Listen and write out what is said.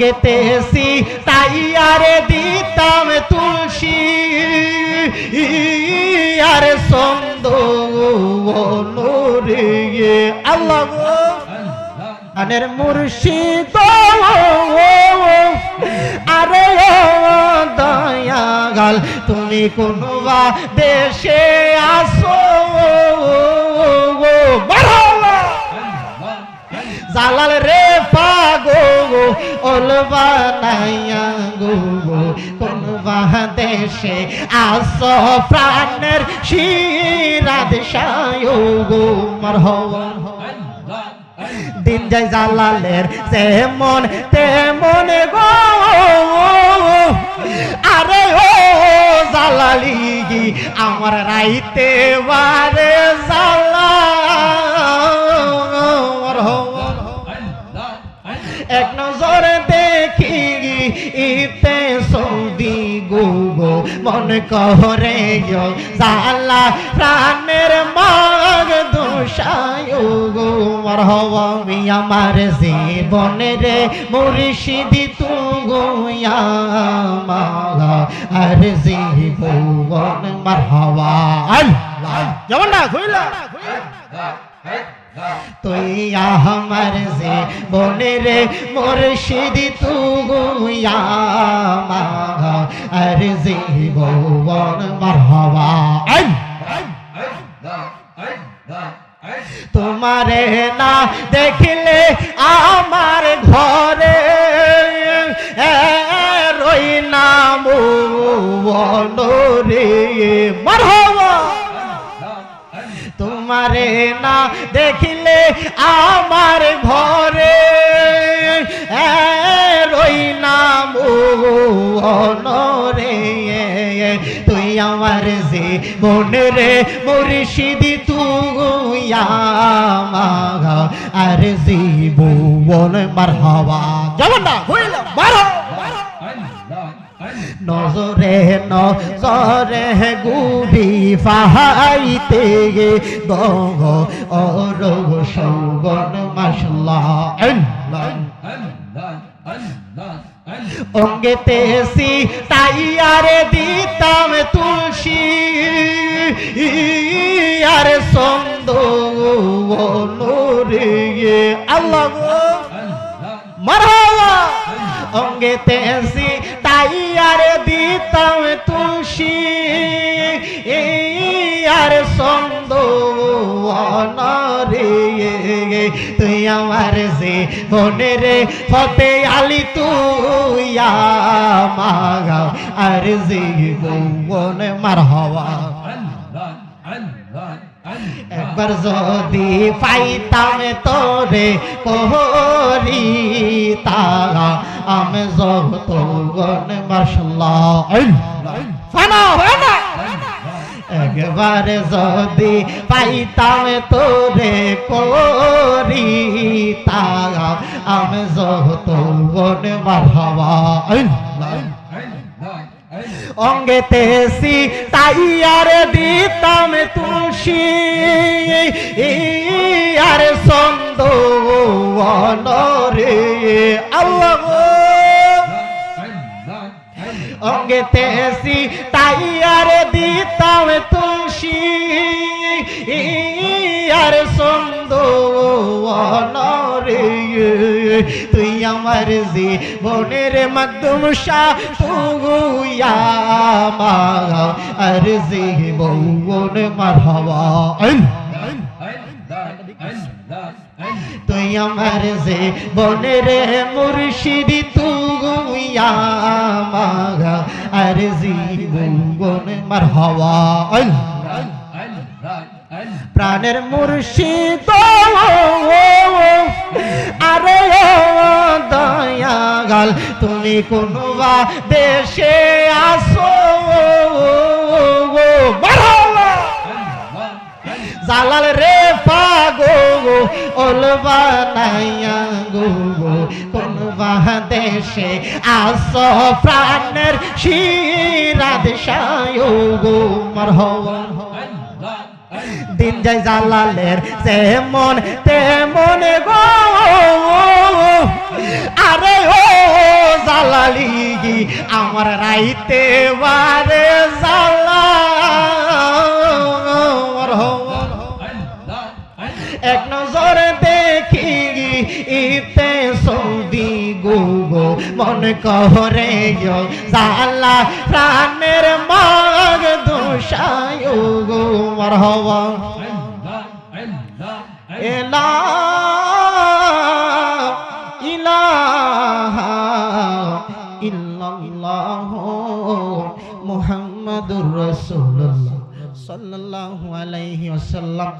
অঙ্গেতেছি তাই আরে দিতাম তুলসী। আরে সন্দ রে আল্লাহ আনের মুর্শিদ, আরে দয়াগাল তুমি কোন বা দেশে আসো জালাল রে দেশে আস প্রাণের শিরাদ দিন যায় জালালের তেমন তেমন গো। আরে ও জালালি আমার রাইতে বারে গো গো মন করে গো জালা প্রাণের মাগ দোষায় গো। মর হওয়া আমার জীবনের মুর্শিদি তু গোয়া আর জীবন মার হওয়া যেমন না খুইলা তুই আমার যে বনের মুর্শিদি তু গুয়া আর যে বৌবন হওয়া তোমারে না দেখলে আমার না দেখিলে আমার ঘরে রই না রে। তুই আমার যে মনে রে, মুর্শিদি তুইয়া মাগা আর জীবন মার হওয়া যেমন না মারো নজরে নজরে গুবি ফাহাইতে গে দগ অরগ সৌগন মাসলা অঙ্গেতেছি তাই আরে দিতাম তুলসী, আরে সন্দ আল্লাহ মারহাবা। অঙ্গে তুই আমার যে মনের ফতে আলি তুই মাগা আর যে বন মার হওয়া। একবার যদি পাইতাম তোরে কোহরি তারা, আমি যত গন মশলা ফানা ফানা। একবার যদি পাইতাম তোরে কোরি তারা আমি যত গন মারহাবা অঙ্গেতেছি তাই আর দিতাম তুলসী। আর সন্দ রে আল্লাহ। তাই আর দিতাম তুলসী আর সন্দ রে তুই আমার যে বনের মাধ্যম তুইয়া মাগা আর যে বৌন মার হওয়া। তুই আমার যে বনের মুর্শিদি তুইয়া মাগা আর যে মার হওয়া। প্রাণের মুর্শিদ। আরে দয়াগাল তুমি কোন দেশে আসো জালাল রে পাগো ওলবা নাইয়া কোন আস প্রাণের শিরাদ সায় গো মার হওয়া দিন যায় জালালের যেমন তেমন গো। আরে ও জালালি আমার রাইতে বারে জালা এক মন করে জালা প্রাণের মাগ দোষায় গো, মরহবা। এলা, ইলাহা, ইল্লাল্লাহ, মুহাম্মাদুর রাসূলুল্লাহ, সাল্লাল্লাহু আলাইহি ওয়াসাল্লাম।